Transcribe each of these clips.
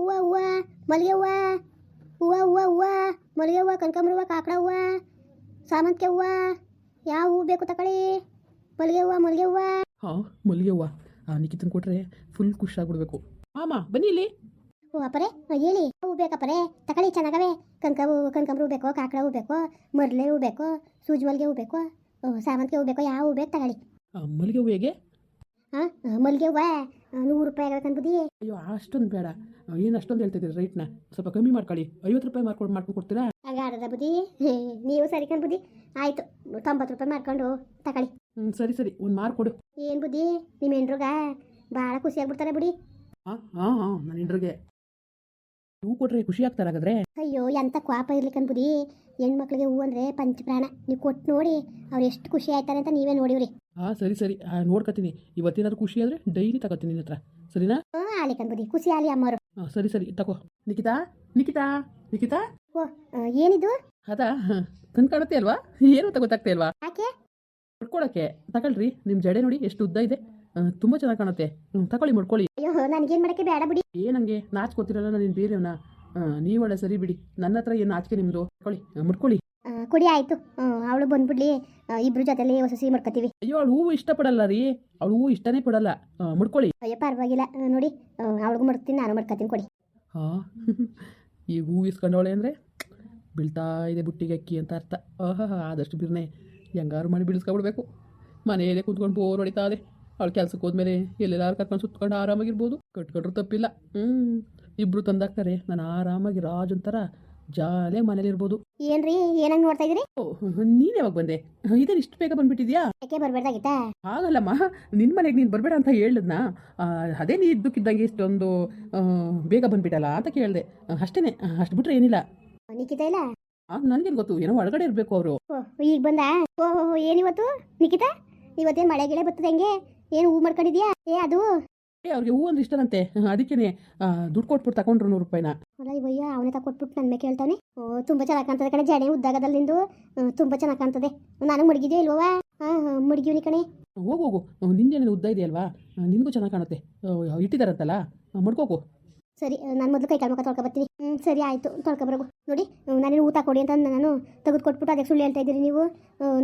ಹೂವ ಹೂವ ಮಲ್ಲಿಗೆ ಹೂವ ಹೂವ ಹೂವ ಹೂವ ಮಲ್ಲಿಗೆ ಹೂವ ಕನಕಾಂಬರ ಹೂವ ಕಾಕಡ ಹೂವ ಸಾಮಂತಿಗೆ ಹೂವ ಯಾವ ಹೂವು ಬೇಕು ತಕೊಳ್ಳಿ ಮಲ್ಲಿಗೆ ಹೂವ ಮಲ್ಲಿಗೆ ಹೂವ ಹಾಂ ಮಲ್ಲಿಗೆ ಹೂವು ಆ ನಿಖಿತನ್ ಕೊಟ್ಟರೆ ಫುಲ್ ಖುಷಿಯಾಗ್ಬಿಡ್ಬೇಕು ಮಾಮ ಬನ್ನಿ ಇಲ್ಲಿ ಓ ಅಪ್ಪರೇ ಆ, ಹೇಳಿ ಹೂವು ಬೇಕಪ್ಪರೇ ತಕೊಳ್ಳಿ ಚೆನ್ನಾಗವೆ ಕನಕ ಹೂ ಕನಕಾಂಬರ ಹೂವು ಬೇಕು ಕಾಕಡ ಹೂ ಬೇಕು ಮರ್ಲೆ ಹೂವು ಬೇಕು ಸೂಜಿ ಮಲ್ಲಿಗೆ ಹೂ ಬೇಕು ಸಾಮಂತಿಗೆ ಹೂವು ಬೇಕು ಯಾವ ಹೂ ಬೇಕು ತಗೊಳ್ಳಿ ಮಲ್ಲಿಗೆ ಹೂವು ಹೇಗೆ ಹಾಂ ಮಲ್ಲಿಗೆ ಹೂವ ನೂರು ರೂಪಾಯಿ ಆಗಬೇಕನ್ಬುದಿ ಅಯ್ಯೋ ಅಷ್ಟೊಂದು ಬೇಡ. ಏನು ಅಷ್ಟೊಂದು ಹೇಳ್ತಿದ್ದೀರಿ ರೈಟ್ನ ಸ್ವಲ್ಪ ಕಮ್ಮಿ ಮಾಡ್ಕೊಳ್ಳಿ. ಐವತ್ತು ರೂಪಾಯಿ ಮಾಡ್ಕೊಂಡು ಮಾಡ್ಕೊಂಡು ಕೊಡ್ತೀರಾ? ಹಂಗಾರದ ಬುದ್ಧಿ. ನೀವು ಸರಿ ಕಣ್ಬುದಿ ಆಯಿತು ತೊಂಬತ್ತು ರೂಪಾಯಿ ಮಾಡ್ಕೊಂಡು ತಗೊಳ್ಳಿ. ಹ್ಞೂ ಸರಿ ಸರಿ. ಒಂದು ಮಾರು ಕೊಡು. ಏನು ಬುದ್ಧಿ? ನಿಮ್ಮ ಹೆಂಡ್ರುಗ ಭಾಳ ಖುಷಿಯಾಗ್ಬಿಡ್ತಾರೆ ಬಿಡಿ. ಹಾಂ ಹಾಂ ಹಾಂ ನನ್ನ ಹೆಂಡ್ರಿಗೆ. ಹೂ ಕೊಟ್ರೆ ಖುಷಿ ಆಗ್ತಾರ ಹಾಗಾದ್ರೆ? ಅಯ್ಯೋ ಎಂಥ ಕ್ವಾಪ ಇರ್ಲಿಕ್ಕನ್ಬುದಿ ಹೆಣ್ಮಕ್ಳಿಗೆ ಹೂ ಅಂದರೆ ಪಂಚಪ್ರಾಣ. ನೀವು ಕೊಟ್ಟು ನೋಡಿ ಅವ್ರು ಎಷ್ಟು ಖುಷಿ ಆಯ್ತಾರೆ ಅಂತ ನೀವೇ ನೋಡಿವ್ರಿ. ಹಾ ಸರಿ ಸರಿ. ಆ, ನೋಡ್ಕೊತೀನಿ ಇವತ್ತೇನಾದ್ರು ಖುಷಿ ಆದ್ರೆ ಡೈಲಿ ತಗೋತೀನಿ ನಿನ್ನ ಹತ್ರ. ಸರಿನಾ? ಆಲಿ ಆಲಿಕನ್ಬುದಿ ಖುಷಿ ಆಲಿ ಅಮ್ಮವರು. ಹಾಂ ಸರಿ ಸರಿ. ತಗೋ ನಿಖಿತಾ ನಿಖಿತಾ ನಿಖಿತಾ ಓ ಆ, ಏನಿದು? ಅದಾ? ಕಣ್ ಕಾಣುತ್ತೆ ಅಲ್ವಾ? ಏನು ಅಂತ ಗೊತ್ತಾಗ್ತಾ ಇಲ್ವಾ? ಯಾಕೆ? ಮುಡ್ಕೊಳಕ್ಕೆ ತಗೊಳ್ರಿ. ನಿಮ್ಮ ಜಡೆ ನೋಡಿ ಎಷ್ಟು ಉದ್ದ ಇದೆ. ತುಂಬ ಚೆನ್ನಾಗಿ ಕಾಣುತ್ತೆ. ತಗೊಳ್ಳಿ ಮುಡ್ಕೊಳ್ಳಿ. ಅಯ್ಯೋ ನನಗೇನು ಮಾಡೋಕ್ಕೆ ಬೇಡ ಬಿಡಿ. ಏನಂಗೆ ಕೊತ್ತಿರಲ್ಲ ನಾನು ಬೇರೆಯವನ ನೀವು ಒಳ್ಳೆ ಸರಿ ಬಿಡಿ. ನನ್ನ ಹತ್ರ ಏನು ನಾಚಿಕೆ ನಿಮ್ದು? ತಗೊಳ್ಳಿ ಮುಡ್ಕೊಳ್ಳಿ. ಕೊಡಿ ಆಯ್ತು. ಅವಳು ಬಂದ್ಬಿಡ್ಲಿ. ಇಬ್ರು ಜೊತೆಲಿ ಹೊಸ ಸಿಹಿ ಮಾಡ್ಕೊತೀವಿ. ಅಯ್ಯೋ ಅವಳು ಹೂವು ಇಷ್ಟಪಡಲ್ಲ ರೀ. ಅವಳು ಹೂವು ಇಷ್ಟನೇ ಪಡಲ್ಲ. ಮುಡ್ಕೊಳ್ಳಿ. ಅಯ್ಯೋ ಪರವಾಗಿಲ್ಲ. ನೋಡಿ ಅವಳಿಗೂ ಮಾಡ್ತೀನಿ ನಾನು ಮಾಡ್ಕೋತೀನಿ ಕೊಡಿ. ಹಾ ಈಗ ಹೂವು ಇಸ್ಕೊಂಡವಳೆ ಅಂದರೆ ಬೀಳ್ತಾ ಇದೆ ಬುಟ್ಟಿಗೆ ಅಕ್ಕಿ ಅಂತ ಅರ್ಥ. ಆಹಾ ಆದಷ್ಟು ಬಿರ್ನೆ ಹೆಂಗಾರು ಮಾಡಿ ಬಿಡಿಸ್ಕೊಬಿಡ್ಬೇಕು ಮನೆಯಲ್ಲೇ ಕೂತ್ಕೊಂಡು ಬೋರ್ ಹೊಡಿತಾ ಇದೆ. ಅವಳು ಕೆಲ್ಸಕ್ಕೆ ಹೋದ್ಮೇಲೆ ಎಲ್ಲೆಲ್ಲಾರು ಕರ್ಕೊಂಡು ಸುತ್ಕೊಂಡು ಆರಾಮಾಗಿರ್ಬೋದು. ಕಟ್ಕೊಂಡ್ರು ತಪ್ಪಿಲ್ಲ. ಹ್ಞೂ ಇಬ್ರು ತಂದಾಕ್ತಾರೆ ನಾನು ಆರಾಮಾಗಿ ರಾಜ್ ಒಂಥರ ಜಾಲೆ ಮನೇಲಿರ್ಬೋದು ಏನ್ರಿ ಏನಂಗ್ ನೋಡ್ತಾ ಇದ್ರಿ? ನೀನ್ ಯಾವಾಗ ಬಂದೆ? ಇದನ್ನ ಇಷ್ಟು ಬೇಗ ಬಂದ್ಬಿಟ್ಟಿದ್ಯಾ? ಯಾಕೆ ಹಾಗಲ್ಲಮ್ಮ ಆಗಲ್ಲಮ್ಮ ನಿನ್ ಮನೆಗೆ ನೀನು ಬರಬೇಡ ಅಂತ ಹೇಳಿದ್ನ? ಅದೇ ನೀ ಇದ್ದಕ್ಕಿದ್ದಂಗೆ ಇಷ್ಟೊಂದು ಬೇಗ ಬಂದ್ಬಿಟ್ಟಲ್ಲ ಅಂತ ಕೇಳ್ದೆ. ಅಷ್ಟೇನೆ ಅಷ್ಟು ಬಿಟ್ರೆ ಏನಿಲ್ಲ. ನಿಖಿತ ಇಲ್ಲ? ನನ್ಗೇನ್ ಗೊತ್ತು ಏನೋ ಒಳಗಡೆ ಇರಬೇಕು ಅವರು. ಈಗ ಬಂದ? ಓ ಏನಿವತ್ತು ನಿಖಿತ ಇವತ್ತೇನ್ ಮಳೆ ಗಿಳೆ ಬರ್ತದೆ ಹೆಂಗೆ? ಏನು ಹೂ ಮಾಡ್ಕೊಂಡಿದ್ಯಾ? ಏ ಅದು? ಅವ್ರಿಗೆ ಹೂ ಅಂದ್ರೆ ಇಷ್ಟನಂತೆ. ಅದಕ್ಕೆ ದುಡ್ಡು ಕೊಟ್ಬಿಟ್ಟು ತಕೊಂಡ್ರು ನೂರು ರೂಪಾಯಿನ. ಅಲ್ಲ ಇವಯ್ಯ ಅವನೇ ತಕೊಟ್ಬಿಟ್ಟು ನನ್ನ ಮೇಲೆ ಕೇಳ್ತಾನೆ ಓ ತುಂಬ ಚೆನ್ನಾಗಿ ಕಾಣ್ತದೆ ಕಣೆ ಜಡೆ ಉದ್ದಾಗದಲ್ಲಿ ನಿಂದು. ತುಂಬ ಚೆನ್ನಾಗಿ ಕಾಣ್ತದೆ. ನಾನು ಮಡಗಿದ್ಯೋ ಇಲ್ವವ ಹಾಂ ಹಾಂ ಮಡಗಿವ್ನಿ ಕಣೆ. ಹೋಗು ಹೋಗು. ನಿಂದೇನೇನು ಉದ್ದ ಇದೆಯಲ್ವಾ? ನಿನಗೂ ಚೆನ್ನಾಗಿ ಕಾಣುತ್ತೆ. ಇಟ್ಟಿದಾರಂತಲ್ಲ? ಮಡ್ಕೋಗು. ಸರಿ ನಾನು ಮೊದಲು ಕೈ ಕಾಲು ಮುಖ ತೊಳ್ಕೊ ಬರ್ತೀನಿ. ಹ್ಞೂ ಸರಿ ಆಯಿತು. ತೊಳ್ಕೊಬರಗು ನೋಡಿ ನಾನೇನು ಊಟ ಕೊಡಿ ಅಂತ ನಾನು ತೆಗೆದು ಕೊಟ್ಬಿಟ್ಟು ಅದಕ್ಕೆ ಸುಳ್ಳು ಹೇಳ್ತಾ ಇದ್ದೀರಿ ನೀವು.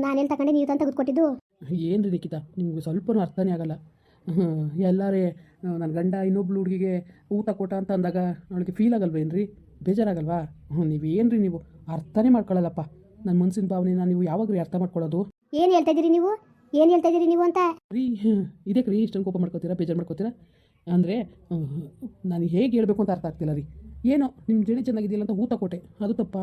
ನಾನೇನು ತಗೊಂಡೆ ನೀವು ತಂದು ತೆಗೆದು ಕೊಟ್ಟಿದ್ದು ಏನು ರೀ ನಿಖಿತ? ನಿಮ್ಗೆ ಸ್ವಲ್ಪನೂ ಅರ್ಥನೇ ಆಗಲ್ಲ. ಎಲ್ಲರೇ ನನ್ನ ಗಂಡ ಇನ್ನೊಬ್ಳು ಹುಡುಗಿಗೆ ಊಟ ಕೊಟ್ಟ ಅಂತ ಅಂದಾಗ ಅವಳಿಗೆ ಫೀಲ್ ಆಗಲ್ವೇನ್ರಿ ಬೇಜಾರಾಗಲ್ವಾ? ಹ್ಞೂ ನೀವೇನು ರೀ ನೀವು? ಅರ್ಥನೇ ಮಾಡ್ಕೊಳ್ಳಲ್ಲಪ್ಪ ನನ್ನ ಮನಸ್ಸಿನ ಭಾವನೆನ ನೀವು ಯಾವಾಗ ರೀ ಅರ್ಥ ಮಾಡ್ಕೊಳ್ಳೋದು. ಏನು ಹೇಳ್ತಾ ಇದ್ದೀರಿ ನೀವು? ಏನು ಹೇಳ್ತಾ ಇದ್ದೀರಿ ನೀವು ಅಂತ? ರೀ ಇದಕ್ಕೆ ರೀ ಇಷ್ಟೊಂದು ಕೋಪ ಮಾಡ್ಕೋತೀರಾ ಬೇಜಾರು ಮಾಡ್ಕೋತೀರಾ? ಅಂದರೆ ನಾನು ಹೇಗೆ ಹೇಳ್ಬೇಕು ಅಂತ ಅರ್ಥ ಆಗ್ತಿಲ್ಲ ರೀ. ಏನೋ ನಿಮ್ಮ ಜಡೆ ಚೆನ್ನಾಗಿದೆಯಲ್ಲ ಅಂತ ಊಟ ಕೊಟ್ಟೆ. ಅದು ತಪ್ಪ?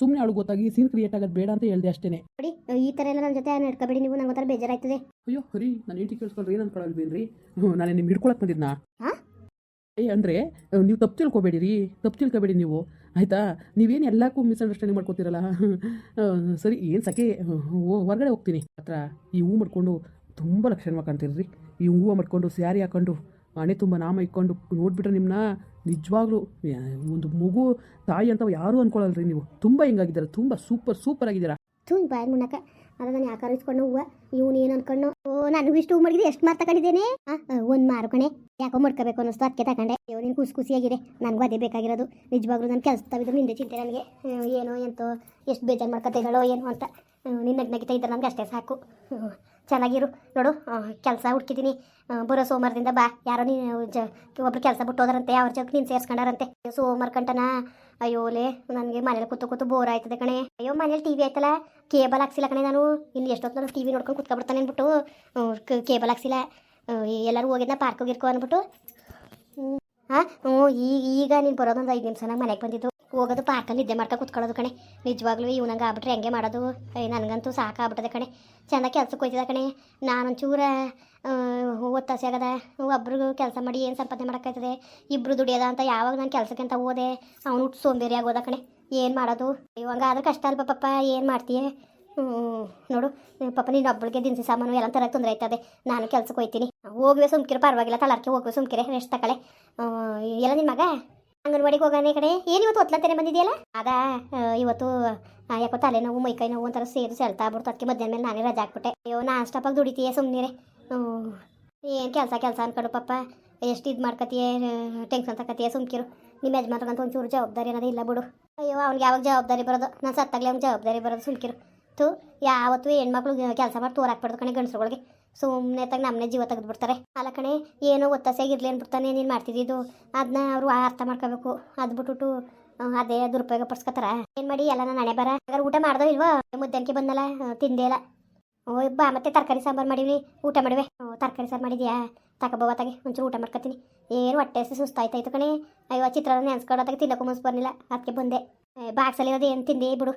ಸುಮ್ಮನೆ ಅವಳು ಗೊತ್ತಾಗಿ ಸೀನ್ ಕ್ರಿಯೇಟ್ ಆಗೋದು ಬೇಡ ಅಂತ ಹೇಳ್ದೆ ಅಷ್ಟೇ ನೋಡಿ ಈ ಥರ ಎಲ್ಲ ನನ್ನ ಜೊತೆ ನಡ್ಕೊಬೇಡಿ ನೀವು ನಂಗೆ ಒಂಥರ ಬೇಜಾರಾಯ್ತದೆ. ಅಯ್ಯೋ ಹರಿ ನಾನು ಏಟಿ ಕೇಳಿಸ್ಕೊಂಡ್ರೆ ಏನು ಅನ್ಕೊಳ್ಳಲ್ವೇನ್ರಿ ಹ್ಞೂ ನಾನು ನಿಮ್ಗೆ ಹಿಡ್ಕೊಳಕ್ ಬಂದಿದ್ನಾ? ಏ ಅಂದರೆ ನೀವು ತಪ್ಪು ತಿಳ್ಕೊಬೇಡಿ ರೀ ತಪ್ಪು ತಿಳ್ಕೊಬೇಡಿ ನೀವು. ಆಯಿತಾ? ನೀವೇನು ಎಲ್ಲಕ್ಕೂ ಮಿಸ್ಅಂಡರ್ಸ್ಟ್ಯಾಂಡಿಂಗ್ ಮಾಡ್ಕೋತೀರಲ್ಲ? ಸರಿ ಏನು ಸಖೆ? ಹೊರಗಡೆ ಹೋಗ್ತೀನಿ. ಹತ್ರ ಈ ಹೂ ಮಾಡ್ಕೊಂಡು ತುಂಬ ಲಕ್ಷಣವಾಗಿ ಕಾಣ್ತೀರಿ ರೀ ಈ ಹೂವು ಮಾಡ್ಕೊಂಡು ಸ್ಯಾರಿ ಹಾಕೊಂಡು ಹಣೆ ತುಂಬ ನಾಮ ಇಟ್ಕೊಂಡು ನೋಡ್ಬಿಟ್ರೆ ನಿಮ್ಮನ್ನ ನಿಜವಾಗ್ಲೂ ಒಂದು ಮಗು ತಾಯಿ ಅಂತ ಯಾರೂ ಅನ್ಕೊಳ್ಳಲ್ರಿ ನೀವು. ತುಂಬ ಹಿಂಗಾಗಿದ್ದೀರ, ತುಂಬ ಸೂಪರ್ ಸೂಪರ್ ಆಗಿದ್ದೀರಾ. ತುಂಬ ಬಾಯ್ ಮುನ್ನಕ ಅದ ನಾನು ಯಾಕಾರ ಇಸ್ಕೊಂಡು ಹೂವು ಇವನು ಏನು ಅನ್ಕೊಂಡು ಓ, ನನಗೂ ಇಷ್ಟು ಹೂ ಮಾಡಿದ್ರೆ ಎಷ್ಟು ಮಾರು ತಗೊಂಡಿದ್ದೇನೆ ಒಂದು ಮಾರು ಕಣೆ. ಯಾಕೋ ಮಾಡ್ಕೋಬೇಕು ಅನ್ನಿಸ್ತು, ಅದಕ್ಕೆ ತಗೊಂಡೆ. ಅಯ್ಯೋ, ನೀನು ಖುಷಿ ಖುಷಿಯಾಗಿದೆ ನನಗೂ ಅದೇ ಬೇಕಾಗಿರೋದು. ನಿಜವಾಗ್ಲೂ ನಾನು ಕೆಲಸ ತಗಿದ್ರು ನಿಂದೆ ಚಿಂತೆ ನನಗೆ. ಏನೋ ಎಂತೋ, ಎಷ್ಟು ಬೇಜಾರು ಮಾಡ್ಕೊತಿದ್ದಾಳೋ ಏನೋ ಅಂತ. ನಿನ್ನ ನಗಿತಾ ಇದ್ದರೆ ನನಗೆ ಅಷ್ಟೇ ಸಾಕು. ಚೆನ್ನಾಗಿರು. ನೋಡು ಕೆಲಸ ಹುಡ್ಕಿದ್ದೀನಿ ಬರೋ ಸೋಮವಾರದಿಂದ ಬಾ. ಯಾರೋ ನೀನು, ಜ, ಒಬ್ರು ಕೆಲಸ ಬಿಟ್ಟು ಹೋದ್ರಂತೆ, ಅವ್ರ ಜೊತೆ ನೀನು ಸೇರ್ಸ್ಕೊಂಡಾರಂತೆ. ಸೋಮವಾರ ಕಂಟನ ಅಯ್ಯೋಲೆ ನನಗೆ ಮನೇಲಿ ಕೂತು ಕೂತು ಬೋರ್ ಆಯ್ತದೆ ಕಣೆ. ಅಯ್ಯೋ, ಮನೇಲಿ ಟಿ ವಿ ಆಯ್ತಲ್ಲ? ಕೇಬಲ್ ಹಾಕ್ಸಿಲ್ಲ ಕಣೆ ನಾನು. ಇನ್ನು ಎಷ್ಟೊತ್ತು ನಾನು ಟಿ ವಿ ನೋಡ್ಕೊಂಡು ಕುತ್ಕೊಬಿಡ್ತಾನೆ ಅಂದ್ಬಿಟ್ಟು ಕೇಬಲ್ ಹಾಕ್ಸಿಲ್ಲ. ಎಲ್ಲರೂ ಹೋಗಿದ್ನ ಪಾರ್ಕ್ ಹೋಗಿರ್ಕೋ ಅಂದ್ಬಿಟ್ಟು ಹಾಂ ಹ್ಞೂ ಈಗ ಈಗ ನೀನು ಬರೋದೊಂದು ಐದು ನಿಮಿಷ ನಂಗೆ ಮನೆಗೆ ಬಂದಿದ್ದು. ಹೋಗೋದು ಪಾರ್ಕಲ್ಲಿ ನಿದ್ದೆ ಮಾಡ್ತಾ ಕುತ್ಕೊಳ್ಳೋದು ಕಣೆ. ನಿಜವಾಗ್ಲೂ ಇವ್ನಂಗೆ ಆಗ್ಬಿಟ್ರೆ ಹೆಂಗೆ ಮಾಡೋದು? ನನಗಂತೂ ಸಾಕಾಗ್ಬಿಟ್ಟದೆ ಕಣೆ. ಚೆಂದ ಕೆಲ್ಸಕ್ಕೆ ಹೋಯ್ತಿದ್ದ ಕಣೆ. ನಾನೊಂಚೂರ ಒತ್ತಾಸೆ ಆಗದ ಒಬ್ರಿಗೂ ಕೆಲಸ ಮಾಡಿ ಏನು ಸಂಪಾದನೆ ಮಾಡೋಕ್ಕಾಯ್ತದೆ? ಇಬ್ಬರು ದುಡಿಯೋದ ಅಂತ ಯಾವಾಗ ನಾನು ಕೆಲಸಕ್ಕೆ ಅಂತ ಹೋದೆ? ಅವನು ಸೋಂಬೇರಿ ಆಗೋದ ಕಣೆ. ಏನು ಮಾಡೋದು? ಇವಾಗ ಆದ್ರೆ ಕಷ್ಟ ಅಲ್ಪ ಪಪ್ಪ? ಏನು ಮಾಡ್ತೀಯ? ನೋಡು. ಪಪ್ಪ ನೀನು ಒಬ್ಬಳಿಗೆ ದಿನಸಿ ಸಾಮಾನು ಎಲ್ಲ ಥರ ತೊಂದರೆ ಆಯ್ತದೆ. ನಾನು ಕೆಲ್ಸಕ್ಕೆ ಹೋಯ್ತೀನಿ. ಹೋಗುವೆ ಸುಮ್ಕಿರು ಪರವಾಗಿಲ್ಲ. ತಲಾರ್ಕೆ ಹೋಗುವೆ ಸುಮ್ಕಿರೆ. ರೆಸ್ಟ್ ಆ, ಎಲ್ಲ ನಿನ್ನ ಮಗ? ಅಂಗನವಾಡಿಗೆ ಹೋಗೋಣ ಈ ಕಡೆ. ಏನು ಇವತ್ತು ಒತ್ಲತ್ತೇನೆ ಬಂದಿದೆಯಲ್ಲ? ಅದ ಇವತ್ತು ಯಾಕೋ ತಲೆನೋವು ಮೈಕೈ ನೋವು ಒಂಥರ ಸೇರಿ ಸೆಳ್ತಾ ಬಿಡ್ತು ಅದಕ್ಕೆ ಮಧ್ಯಾಹ್ನ ಮೇಲೆ ನಾನೇ ರಜಾ ಹಾಕ್ಬಿಟ್ಟೆ. ಅಯ್ಯೋ, ನಾ ಆಗಿ ದುಡಿತೀಯ ಸುಮ್ಮನೆ ಏನು ಕೆಲಸ ಕೆಲಸ ಅನ್ಕೊಂಡು ಪಪ್ಪ ಎಷ್ಟು ಇದು ಮಾಡ್ಕತ್ತೀಯ ಟೆನ್ಷನ್ ತಗತ್ತೀಯ ಸುಮ್ಕಿರು. ನಿಮ್ಮ ಯಜಮಾನ್ರಿಗಂತ ಒಂಚೂರು ಜವಾಬ್ದಾರಿ ಅನ್ನೋದೇ ಇಲ್ಲ ಬಿಡು. ಅಯ್ಯೋ, ಅವ್ನಿಗೆ ಯಾವಾಗ ಜವಾಬ್ದಾರಿ ಬರೋದು? ನಾನು ಸತ್ತಾಗಲಿ ಅವ್ನಿಗೆ ಜವಾಬ್ದಾರಿ ಬರೋದು ಸುಲ್ಕಿರು ತು ಯಾವತ್ತೂ ಹೆಣ್ಮಕ್ಳು ಕೆಲಸ ಮಾಡಿ ತೋರಾಕ್ಬಿಡ್ದು ಕಣೆ ಗಂಡಸ್ರುಗಳಿಗೆ. ಸುಮ್ಮನೆ ತಾಗ ನಮ್ಮನೆ ಜೀವ ತೆಗೆದ್ಬಿಡ್ತಾರೆ. ಅಲ್ಲ ಕಣೆ, ಏನೋ ಒತ್ತಾಸೆಯಾಗಿರಲಿ ಅನ್ಬಿಡ್ತಾನೆ, ನೀನು ಮಾಡ್ತಿದ್ದಿದ್ದು ಅದನ್ನ ಅವರು ಅರ್ಥ ಮಾಡ್ಕೋಬೇಕು. ಅದು ಬಿಟ್ಬಿಟ್ಟು ಅದೇ ದುರುಪಯೋಗ ಪಡಿಸ್ಕೊತಾರ ಏನು ಮಾಡಿ, ಎಲ್ಲ ನಾನು ಹಣೆ ಬರ. ಹಾಗಾದ್ರೆ ಊಟ ಮಾಡ್ದೋ ಇಲ್ವಾ? ಮುದ್ದನ್ಕೆ ಬಂದಲ್ಲ, ತಿಂದೇ ಇಲ್ಲ ಓ ಬಾ, ಮತ್ತೆ ತರಕಾರಿ ಸಾಂಬಾರು ಮಾಡಿವಿ ಊಟ ಮಾಡಿವೆ. ತರಕಾರಿ ಸಾರು ಮಾಡಿದ್ಯಾ? ತಗೋಬೋತಾಗೆ ಒಂಚೂರು ಊಟ ಮಾಡ್ಕೊತೀನಿ. ಏನು ಹೊಟ್ಟೆ ಹಸಿ ಸುಸ್ತಾಯ್ತಾಯ್ತು ಕಣೆ. ಅಯ್ಯೋ ಚಿತ್ರಾನ್ನ ನೆನ್ಸ್ಕೊಡೋತಾಗೆ ತಿನ್ನಕ್ಕೂ ಮನ್ಸು ಬರ್ಲಿಲ್ಲ. ಅದಕ್ಕೆ ಬಂದೆ. ಬಾಕ್ಸಲ್ಲಿ ಇರೋದು ಏನು ತಿಂದೆ ಬಿಡು.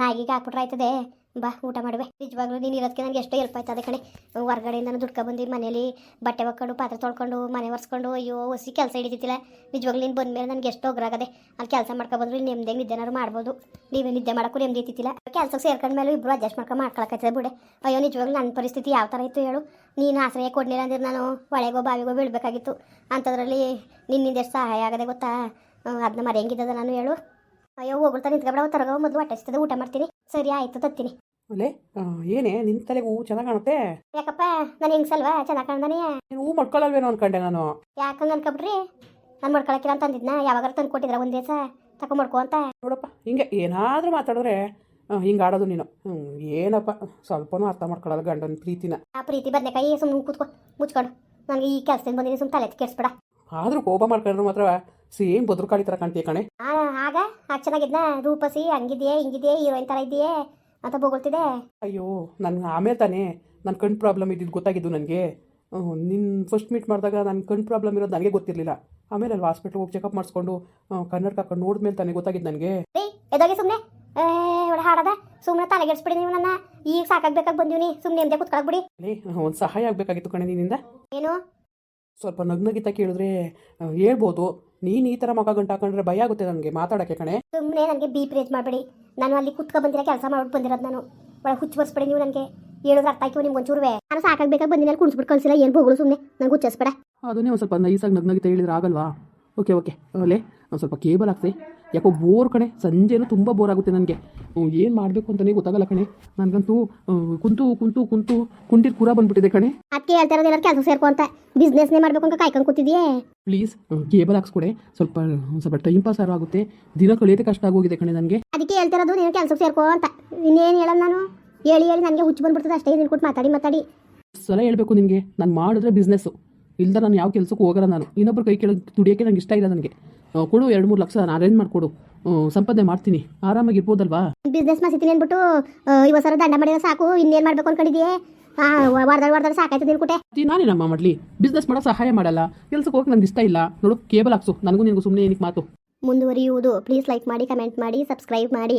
ನಾಯಿಗೆ ಹಾಕ್ಬಿಟ್ರೆ ಆಯ್ತದೆ ಬಾ, ಊಟ ಮಾಡುವೆ ನಿಜವಾಗ್ಲೂ ನೀನು ಇರೋದಕ್ಕೆ ನನಗೆ ಎಷ್ಟೋ ಹೆಲ್ಪ್ ಆಯ್ತದೆ ಕಣೆ. ಹೊರಗಡೆಯಿಂದ ದುಡ್ಕೊ ಬಂದು ಮನೇಲಿ ಬಟ್ಟೆ ಒಕ್ಕೊಂಡು, ಪಾತ್ರೆ ತೊಳ್ಕೊಂಡು, ಮನೆ ಒರೆಸ್ಕೊಂಡು, ಅಯ್ಯೋ ಹೊಸಿ ಕೆಲಸ ಹಿಡಿತಿಲ್ಲ ನಿಜವಾಗ್ಲೂ ನೀನು ಬಂದ ಮೇಲೆ ನನಗೆ ಎಷ್ಟೋ ಒಗ್ರಾಗದೆ ಅಲ್ಲಿ ಕೆಲಸ ಮಾಡ್ಕೊಬಂದ್ರು ನೆಮ್ಮದಿ ನಿದ್ದೆನಾದ್ರು ಮಾಡ್ಬೋದು. ನೀವೇ ನಿದ್ದೆ ಮಾಡೋಕ್ಕೂ ನೆಮ್ಮದಿ ಇತ್ತಿಲ್ಲ ಕೆಲಸಕ್ಕೆ ಸೇರ್ಕೊಂಡ ಮೇಲೆ ಇಬ್ಬರು ಅಡ್ಜಸ್ಟ್ ಮಾಡ್ಕೊಂಡು ಮಾಡ್ಕೊಳಕತ್ತದ ಬಿಡೆ. ಅಯ್ಯೋ, ನಿಜವಾಗ್ಲೂ ನನ್ನ ಪರಿಸ್ಥಿತಿ ಯಾವ ಥರ ಇತ್ತು ಹೇಳು. ನೀನು ಆಸರೆ ಕೊಡಲಿಲ್ಲ ಅಂದ್ರೆ ನಾನು ಹೊಳೆಗೋ ಬಾವಿಗೋ ಬೀಳ್ಬೇಕಾಗಿತ್ತು. ಅಂಥದ್ರಲ್ಲಿ ನಿನ್ನಿಂದ ಎಷ್ಟು ಸಹಾಯ ಆಗದೆ ಗೊತ್ತಾ? ಅದನ್ನ ಮರೆಯಂಗಿದ್ದದ ನಾನು ಹೇಳು. ಅಯ್ಯೋ, ಹೋಗ್ಬಿಡ್ತಾ ನಿಂತ್ಕೊಬೇಡ ತರಗೋ ಮೊದಲು ಹೊಟ್ಟೆ ಹಸಿತದೆ, ಊಟ ಮಾಡ್ತೀನಿ. ಸರಿ ಆಯ್ತು ತತ್ತೀನಿ. ಅಲ್ಲೇ ಏನೇ ನಿನ್ ತಲೆಗೆ ಹೂ ಚೆನ್ನಾಗಿ ಕಾಣುತ್ತೆ? ಯಾಕಪ್ಪ ನಾನು ಹೆಂಗ್ಸಲ್ವಾ ಚೆನ್ನಾಗಿ ಕಾಣ್ದಾನೆ? ನೀನು ಹೂ ಮಡ್ಕೊಳ್ಳಲ್ವೇನೋ ಅನ್ಕೊಂಡೆ ನಾನು. ಯಾಕಂಗೆ ಅನ್ಕೊಬಿಟ್ರಿ? ನಾನು ಮಡ್ಕೊಳಕಿಲ್ಲ ಅಂತ ಅಂದಿದ್ನ ಯಾವಾಗಾರ ತಂದು ಕೊಟ್ಟಿದ್ರ ಒಂದ್ ದಿವಸ? ಮಾಡ್ಕೊ ಅಂತ. ನೋಡಪ್ಪ ಹಿಂಗೆ ಏನಾದರೂ ಮಾತಾಡಿದ್ರೆ ಹಿಂಗೆ ಆಡೋದು ನೀನು. ಏನಪ್ಪ ಸ್ವಲ್ಪನೂ ಅರ್ಥ ಮಾಡ್ಕೊಳ್ಳಲ್ಲ ಗಂಡನ ಪ್ರೀತಿನ. ಆ ಪ್ರೀತಿ ಬದನೆಕಾಯಿ ಸುಮ್ಮನೆ ಕೂತ್ಕೊ ಮುಚ್ಕೊಂಡು. ನನಗೆ ಈ ಕೆಲಸದಿಂದ ಬಂದಿದ್ದೀನಿ ಸುಮ್ಮನೆ ತಲೆ ಕೆಡಿಸ್ಬೇಡ. ಆದರೂ ಕೋಪ ಮಾಡ್ಕೊಂಡ್ರು ಮಾತ್ರ ಸೇಮ್ ಬದ್ರು ಕಾಳಿ ತರ ಕಾಣ್ತೀಯ ಕಣೆ. ಆಗ? ಆಗ ಚೆನ್ನಾಗಿದ್ನ? ರೂಪಸಿ ಹಂಗಿದೆಯೇ ಹಿಂಗಿದೆಯೇ ಹೀರೋಯಿನ್ ತರ ಇದೆಯೇ ಅಂತ ಬೋಗೊಳ್ತಿದೆ. ಅಯ್ಯೋ ನನ್ ಆಮೇಲೆ ತಾನೇ ನನ್ನ ಕಣ್ಣು ಪ್ರಾಬ್ಲಮ್ ಇದ್ದಿದ್ದು ಗೊತ್ತಾಗಿದ್ದು ನನಗೆ. ನಿನ್ನ ಫಸ್ಟ್ ಮೀಟ್ ಮಾಡಿದಾಗ ನನ್ನ ಕಣ್ಣು ಪ್ರಾಬ್ಲಮ್ ಇರೋದು ನನಗೆ ಗೊತ್ತಿರಲಿಲ್ಲ. ಆಮೇಲೆ ಅಲ್ಲಿ ಹಾಸ್ಪಿಟ್ಲ್ ಹೋಗಿ ಚೆಕಪ್ ಮಾಡಿಸ್ಕೊಂಡು ಕನ್ನಡ ಹಾಕೊಂಡು ನೋಡಿದ್ಮೇಲೆ ತಾನೇ ಗೊತ್ತಾಗಿದ್ದು ನನಗೆ. ಎದೋಗಿ ಸುಮ್ಮನೆ ಒಳ್ಳೆ ಹಾಡದ? ಸುಮ್ಮನೆ ತಲೆಗೆಡ್ಸ್ಬಿಡಿ ನೀವು ನನ್ನ. ಈಗ ಸಾಕಾಗ್ಬೇಕಾಗಿ ಬಂದೀವಿ ಸುಮ್ಮನೆ ಎಂದೇ ಕುತ್ಕೊಳಕ್ ಬಿಡಿ. ಒಂದು ಸಹಾಯ ಆಗ್ಬೇಕಾಗಿತ್ತು ಕಣೆ ನಿನ್ನಿಂದ. ಏನು? ಸ್ವಲ್ಪ ನಗ್ನಗಿತ ಕೇಳಿದ್ರೆ ಹೇಳ್ಬೋದು. ನೀನು ಈ ಥರ ಮಗ ಗಂಟ ಹಾಕೊಂಡ್ರೆ ಭಯ ಆಗುತ್ತೆ ನನಗೆ ಮಾತಾಡಕ್ಕೆ ಕಣೆ. ಸುಮ್ಮನೆ ನನಗೆ ಬಿ ಪ್ರೇಜ್ ಮಾಡಬೇಡಿ. ನಾನು ಅಲ್ಲಿ ಕುತ್ಕೊ ಬಂದಿರೋ ಕೆಲಸ ಮಾಡ್ಬಿಟ್ಟು ಬಂದಿರೋದು ನಾನು. ಒಳ ಹುಚ್ಚು ಬರ್ಸ್ಬೇಡಿ ನೀವು ನನಗೆ. ಹೇಳಿದ್ರೆ ಅರ್ಥ ಆಯ್ತು ನಿಮ್ಗೆ ಒಂಚೂರುವೆ. ನಾನು ಸಾಕಾಗ್ಬೇಕಾಗಿ ಬಂದಿನ ಕುಣಿಸ್ಬಿಟ್ಟು ಕಳಿಸಿಲ್ಲ ಏನು ಬೋಗಳು ಸುಮ್ಮನೆ ನಂಗೆ ಹುಚ್ಚಿಸ್ಬೇಡ. ಅದನ್ನೇ ಒಂದು ಸ್ವಲ್ಪ ನೈಸಾಗಿ ನಗ್ನಗಿತ ಹೇಳಿದ್ರೆ ಆಗಲ್ವಾ? ಓಕೆ ಓಕೆ ಅಲ್ಲೇ ಒಂದು ಸ್ವಲ್ಪ ಕೇಬಲ್ ಹಾಕ್ಸಿ. ಯಾಕೋ ಬೋರ್ ಕಣೆ. ಸಂಜೆನೂ ತುಂಬ ಬೋರ್ ಆಗುತ್ತೆ ನನಗೆ. ಏನು ಮಾಡಬೇಕು ಅಂತಲೇ ಗೊತ್ತಾಗಲ್ಲ ಕಣೆ. ನನಗಂತೂ ಕುಂತು ಕುಂತು ಕುಂತು ಕುಂಟಿರ್ ಕೂರ ಬಂದ್ಬಿಟ್ಟಿದೆ ಕಣೆ. ಅದಕ್ಕೆ ಹೇಳ್ತಾ ಇರೋದು ಕೆಲಸ ಸೇರ್ಕೊ ಅಂತ. ಬಿಸ್ನೆಸ್ನೇ ಮಾಡಬೇಕು ಅಂತ ಕಾಯ್ಕೊಂಡು ಕೂತಿದೆಯೇ? Please cable ಹಾಕ್ಸ್ಕೊಡೆ. ಸ್ವಲ್ಪ ಸ್ವಲ್ಪ ಟೈಮ್ ಪಾಸ್ ಆರು ಆಗುತ್ತೆ. ದಿನ ಕಳೆಯೋದೇ ಕಷ್ಟ ಆಗೋಗಿದೆ ಕಣೆ ನನಗೆ. ಅದಕ್ಕೆ ಹೇಳ್ತಿರೋದು ನೀನು ಕೆಲಸಕ್ಕೆ ಸೇರ್ಕೊ ಅಂತ. ಇನ್ನೇನು ಹೇಳೋದು ನಾನು? ಹೇಳಿ ಹೇಳಿ ನನಗೆ ಹುಚ್ಚು ಬಂದ್ಬಿಡ್ತದೆ ಅಷ್ಟೇ. ನಿನ್ಕೊಟ್ಟು ಮಾತಾಡಿ ಮಾತಾಡಿ. ಸಲ ಹೇಳಬೇಕು ನಿನಗೆ. ನಾನು ಮಾಡಿದ್ರೆ ಬಿಸ್ನೆಸ್ಸು ಇಲ್ದ ನಾನು ಯಾವ ಕೆಲಸಕ್ಕೂ ಹೋಗಲ್ಲ ನಾನು. ಇನ್ನೊಬ್ಬರು ಕೈ ಕೆಳಗೆ ದುಡಿಯೋಕ್ಕೆ ನಂಗೆ ಇಷ್ಟ ಇಲ್ಲ ನನಗೆ. ಕೊಡು ಎರಡು ಮೂರು ಲಕ್ಷ ನಾನು ಅರೇಂಜ್ ಮಾಡಿಕೊಡು. ಸಂಪಾದನೆ ಮಾಡ್ತೀನಿ. ಆರಾಮಾಗಿ ಇರ್ಬೋದಲ್ವಾ ಬಿಸ್ನೆಸ್ ಮಾಡ್ಸಿದ್ದೀನಿ ಅಂದ್ಬಿಟ್ಟು ಈ ಸರ ದಂಡ ಮಾಡಿದ್ರೆ ಸಾಕು ಇನ್ನೇನು ಮಾಡ್ಬೇಕು ಅನ್ಕೊಂಡಿದ್ಯೆ? ವಾರದಲ್ಲಿ ವಾರದಲ್ಲಿ ಸಾಕಾಯ್ತು ನಿನ್ಕುಟೆ ನಾನೇನಮ್ಮ ಮಾಡಲಿ. ಬಿಸ್ನೆಸ್ ಮಾಡೋ ಸಹಾಯ ಮಾಡಲ್ಲ. ಕೆಲ್ಸಕ್ಕೆ ಹೋಗಕ್ಕೆ ನಂಗೆ ಇಷ್ಟ ಇಲ್ಲ. ನೋಡು ಕೇಬಲ್ ಹಾಕ್ಸು. ನನಗೂ ನಿನಗೂ ಸುಮ್ಮನೆ ಏನಕ್ಕೆ ಮಾತು. ಮುಂದುವರಿಯುವುದು. ಪ್ಲೀಸ್ ಲೈಕ್ ಮಾಡಿ ಕಮೆಂಟ್ ಮಾಡಿ ಸಬ್ಸ್ಕ್ರೈಬ್ ಮಾಡಿ.